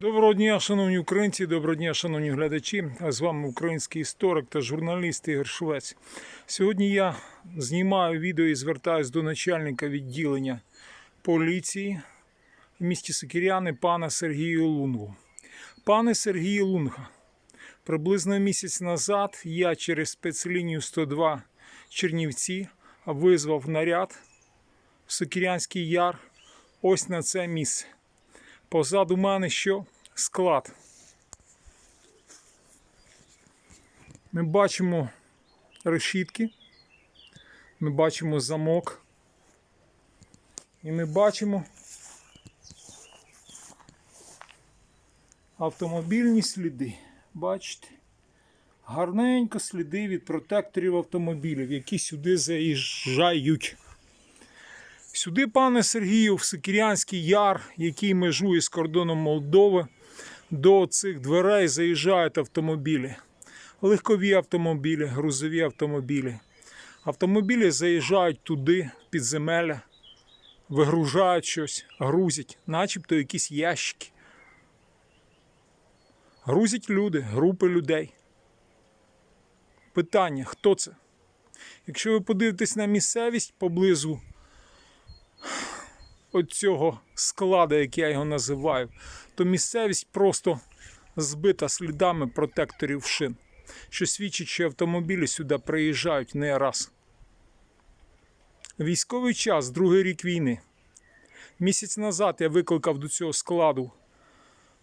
Доброго дня, шановні українці, доброго дня, шановні глядачі. А З вами український історик та журналіст Ігор Швець. Сьогодні я знімаю відео і звертаюся до начальника відділення поліції в місті Сокіряни пана Сергію Лунгу. Пане Сергію Лунга, приблизно місяць назад я через спецлінію 102 Чернівці визвав наряд в Сокірянський яр ось на це місце. Позаду мене що? Склад. Ми бачимо решітки, ми бачимо замок. І ми бачимо автомобільні сліди. Бачите? Гарненько сліди від протекторів автомобілів, які сюди заїжджають. Сюди, пане Сергію, в Сикірянський яр, який межує з кордоном Молдови, до цих дверей заїжджають автомобілі. Легкові автомобілі, грузові автомобілі. Автомобілі заїжджають туди, в підземелля, вигружають щось, грузять, начебто якісь ящики. Грузять люди, групи людей. Питання: хто це? Якщо ви подивитесь на місцевість поблизу оцього складу, як я його називаю, то місцевість просто збита слідами протекторів шин, що свідчить, що автомобілі сюди приїжджають не раз. Військовий час, другий рік війни. Місяць назад я викликав до цього складу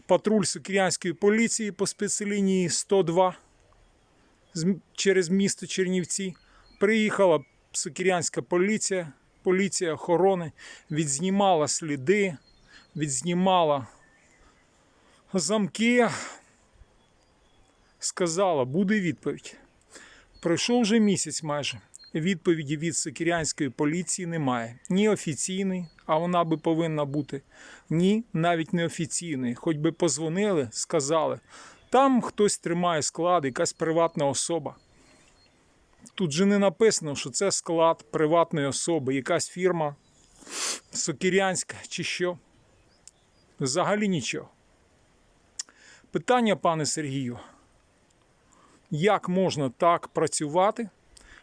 патруль Сокірянської поліції по спецлінії 102 через місто Чернівці. Приїхала Сокірянська поліція, поліція охорони, відзнімала сліди, відзнімала замки. Сказала, буде відповідь. Пройшов вже місяць майже. Відповіді від Сокірянської поліції немає. Ні офіційної, а вона би повинна бути, ні навіть не офіційної. Хоч би позвонили, сказали, там хтось тримає склад, якась приватна особа. Тут же не написано, що це склад приватної особи, якась фірма Сокірянська чи що. Взагалі нічого. Питання, пане Сергію, як можна так працювати,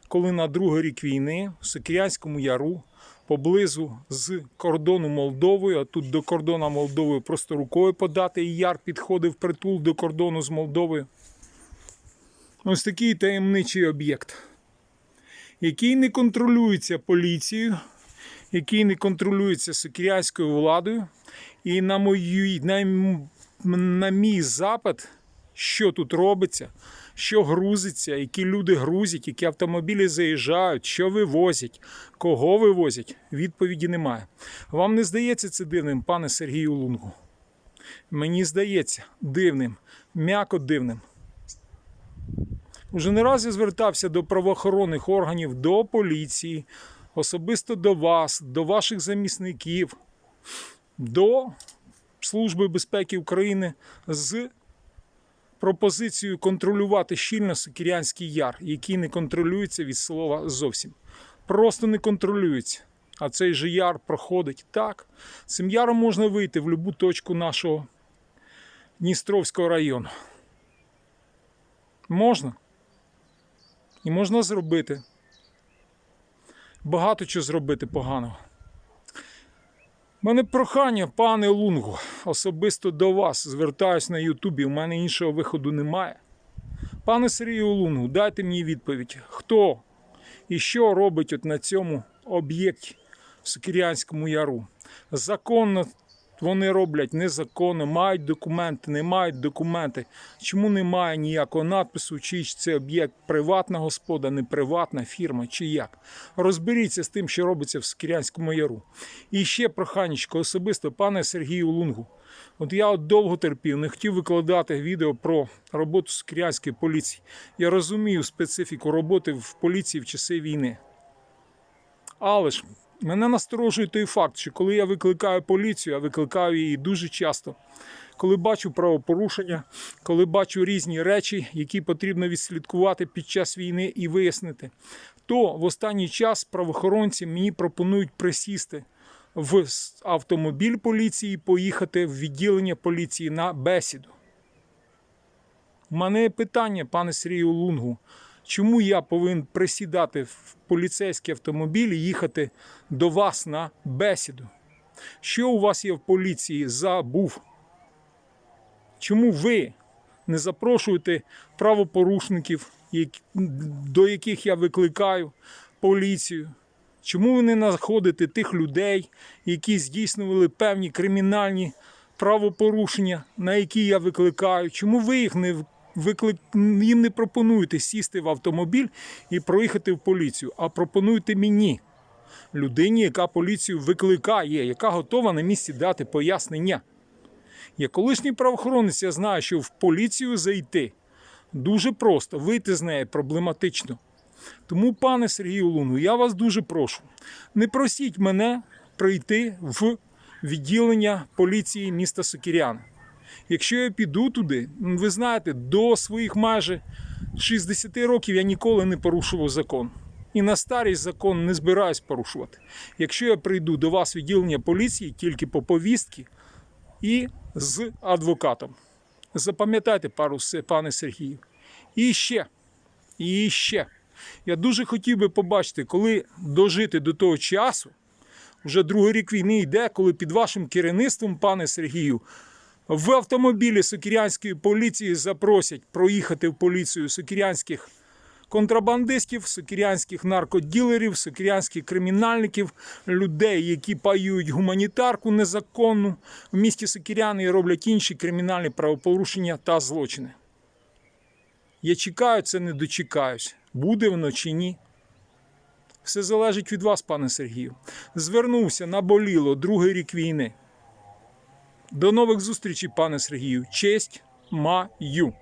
коли на другий рік війни в Сокірянському яру поблизу з кордону Молдовою, а тут до кордону Молдовою просто рукою подати, і яр підходив притул до кордону з Молдовою. Ось такий таємничий об'єкт, який не контролюється поліцією, який не контролюється сокірянською владою. І на, мою, на, на мій запит, що тут робиться, що грузиться, які люди грузять, які автомобілі заїжджають, що вивозять, кого вивозять, відповіді немає. Вам не здається це дивним, пане Сергію Лунгу? Мені здається дивним, м'яко дивним. Уже не раз я звертався до правоохоронних органів, до поліції, особисто до вас, до ваших замісників, до Служби безпеки України з пропозицією контролювати щільно Сокірянський яр, який не контролюється від слова зовсім. Просто не контролюється. А цей же яр проходить так. Цим яром можна вийти в будь-яку точку нашого Дністровського району. Можна. І можна зробити. Багато чого зробити поганого. У мене прохання, пане Лунгу, особисто до вас. Звертаюсь на Ютубі, у мене іншого виходу немає. Пане Сергію Лунгу, дайте мені відповідь, хто і що робить от на цьому об'єкті в Сокірянському яру. Законно вони роблять незаконно, мають документи, не мають документи. Чому немає ніякого надпису, чи це об'єкт приватна господа, не приватна фірма, чи як. Розберіться з тим, що робиться в Сокірянському яру. І ще проханечко особисто, пане Сергію Лунгу. От я от довго терпів, не хотів викладати відео про роботу Сокірянської поліції. Я розумію специфіку роботи в поліції в часи війни. Але ж мене насторожує той факт, що коли я викликаю поліцію, а викликаю її дуже часто, коли бачу правопорушення, коли бачу різні речі, які потрібно відслідкувати під час війни і вияснити, то в останній час правоохоронці мені пропонують присісти в автомобіль поліції, поїхати в відділення поліції на бесіду. У мене питання, пане Сергію Лунгу. Чому я повинен присідати в поліцейський автомобіль і їхати до вас на бесіду? Що у вас є в поліції забув? Чому ви не запрошуєте правопорушників, до яких я викликаю поліцію? Чому ви не знаходите тих людей, які здійснювали певні кримінальні правопорушення, на які я викликаю? Чому ви їх не виклик... їм не пропонуєте сісти в автомобіль і проїхати в поліцію, а пропонуєте мені, людині, яка поліцію викликає, яка готова на місці дати пояснення? Я колишній правоохоронець, я знаю, що в поліцію зайти дуже просто, вийти з неї проблематично. Тому, пане Сергію Луну, я вас дуже прошу, не просіть мене прийти в відділення поліції міста Сокіряна. Якщо я піду туди, ви знаєте, до своїх майже 60 років я ніколи не порушував закон. І на старість закон не збираюсь порушувати. Якщо я прийду до вас відділення поліції тільки по повістці і з адвокатом. Запам'ятайте пару пане Сергію. І ще, і ще. Я дуже хотів би побачити, коли дожити до того часу, вже другий рік війни йде, коли під вашим керівництвом, пане Сергію, в автомобілі сокірянської поліції запросять проїхати в поліцію сокірянських контрабандистів, сокірянських наркоділерів, сокірянських кримінальників, людей, які паюють гуманітарку незаконну в місті Сокіряни і роблять інші кримінальні правопорушення та злочини. Я чекаю, це не дочекаюсь. Буде воно чи ні. Все залежить від вас, пане Сергію. Звернувся наболіло другий рік війни. До нових зустрічей, пане Сергію. Честь маю.